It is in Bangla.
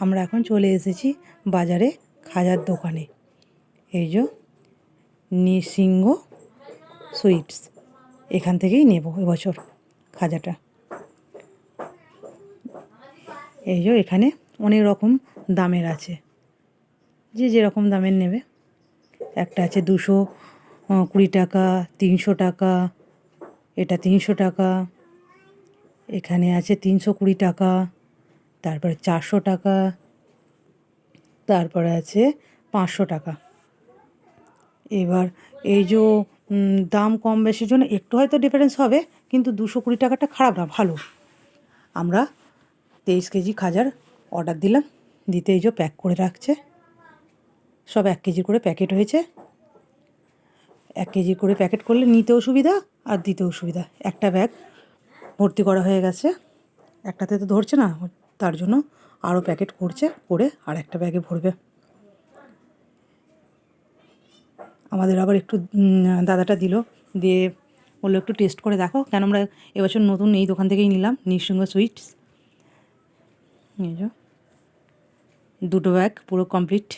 আমরা এখন চলে এসেছি বাজারে খাজার দোকানে। এই যে নৃসিংহ সুইটস, এখান থেকেই নেব এবছর খাজাটা। এই যে এখানে অনেক রকম দামের আছে। যে যেরকম দামের নেবে। একটা আছে দুশো কুড়ি টাকা, তিনশো টাকা, এটা তিনশো টাকা। এখানে আছে তিনশো কুড়ি টাকা। তারপরে চারশো টাকা, তারপরে আছে পাঁচশো টাকা। এবার এই যে দাম কম বেশির জন্য একটু হয়তো ডিফারেন্স হবে, কিন্তু দুশো কুড়ি টাকাটা খারাপ না, ভালো। আমরা তেইশ কেজি খাজার অর্ডার দিলাম, দিতে এই যে প্যাক করে রাখছে। সব এক কেজি করে প্যাকেট হয়েছে। এক কেজি করে প্যাকেট করলে নিতেও সুবিধা আর দিতেও সুবিধা। একটা ব্যাগ ভর্তি করা হয়ে গেছে। একটাতে তো ধরছে না তার জন্য আরও প্যাকেট করছে, করে আর একটা ব্যাগে ভরবে। আমাদের আবার একটু দাদাটা দিল, দিয়ে বলল, একটু টেস্ট করে দেখো, কেন আমরা এবছর নতুন এই দোকান থেকেই নিলাম, নৃসিংহ সুইটস নিয়ে যাও দুটো ব্যাগ পুরো কমপ্লিট